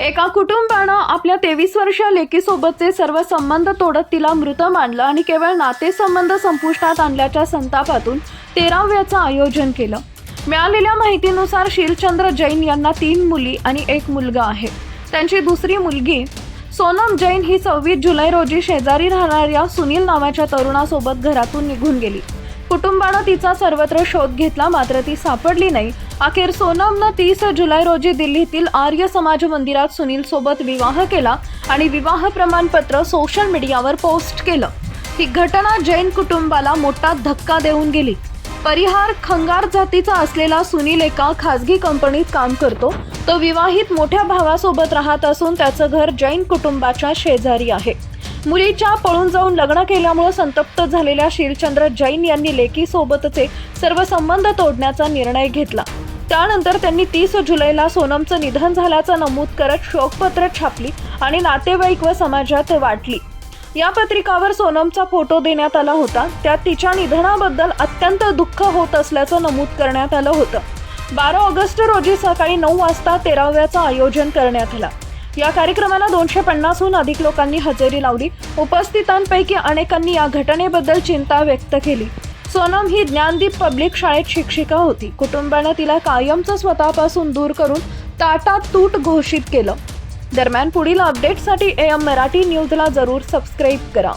एका कुटुंबानं आपल्या तेवीस वर्षीय लेकीसोबतचे सर्व संबंध तोडत तिला मृत मानलं आणि केवळ नातेसंबंध संपुष्टात आणल्याच्या संतापातून तेराव्याचं आयोजन केलं. मिळालेल्या माहितीनुसार शीलचंद्र जैन यांना तीन मुली आणि एक मुलगा आहे. त्यांची दुसरी मुलगी सोनम जैन ही सव्वीस जुलै रोजी शेजारी राहणाऱ्या सुनील नावाच्या तरुणासोबत घरातून निघून गेली. कुटुंबानं तिचा सर्वत्र शोध घेतला मात्र ती सापडली नाही अखेर सोनमनं तीस जुलै रोजी दिल्लीतील आर्य समाज मंदिरात सुनील सोबत विवाह केला आणि विवाह प्रमाणपत्र सोशल मीडियावर पोस्ट केलं. ही घटना जैन कुटुंबाला मोठा धक्का देऊन गेली. परिहार खंगार जातीचा असलेला सुनील एका खासगी कंपनीत काम करतो. तो विवाहित मोठ्या भावासोबत राहत असून त्याचं घर जैन कुटुंबाच्या शेजारी आहे. मुलीच्या पळून जाऊन लग्न केल्यामुळे संतप्त झालेल्या शीलचंद्र जैन यांनी लेकीसोबतचे सर्व संबंध तोडण्याचा निर्णय घेतला. त्यानंतर त्यांनी तीस जुलैला सोनमचं निधन झाल्याचं नमूद करत शोकपत्र छापली आणि नातेवाईक व समाजात वाटली. या पत्रिकावर सोनमचा फोटो देण्यात आला होता. त्यात तिच्या निधनाबद्दल अत्यंत दुःख होत असल्याचं नमूद करण्यात आलं होतं. बारा ऑगस्ट रोजी सकाळी नऊ वाजता तेराव्याचं आयोजन करण्यात आलं. या कार्यक्रमाला दोनशे पन्नासहून अधिक लोकांनी हजेरी लावली. उपस्थितांपैकी अनेकांनी या घटनेबद्दल चिंता व्यक्त केली. सोनम ही ज्ञानदीप पब्लिक शाळेत शिक्षिका होती. कुटुंबानं तिला कायमचं स्वतःपासून दूर करून ताटा तूट घोषित केलं. दरम्यान पुढील अपडेटसाठी ए एम मराठी न्यूजला जरूर सबस्क्राईब करा.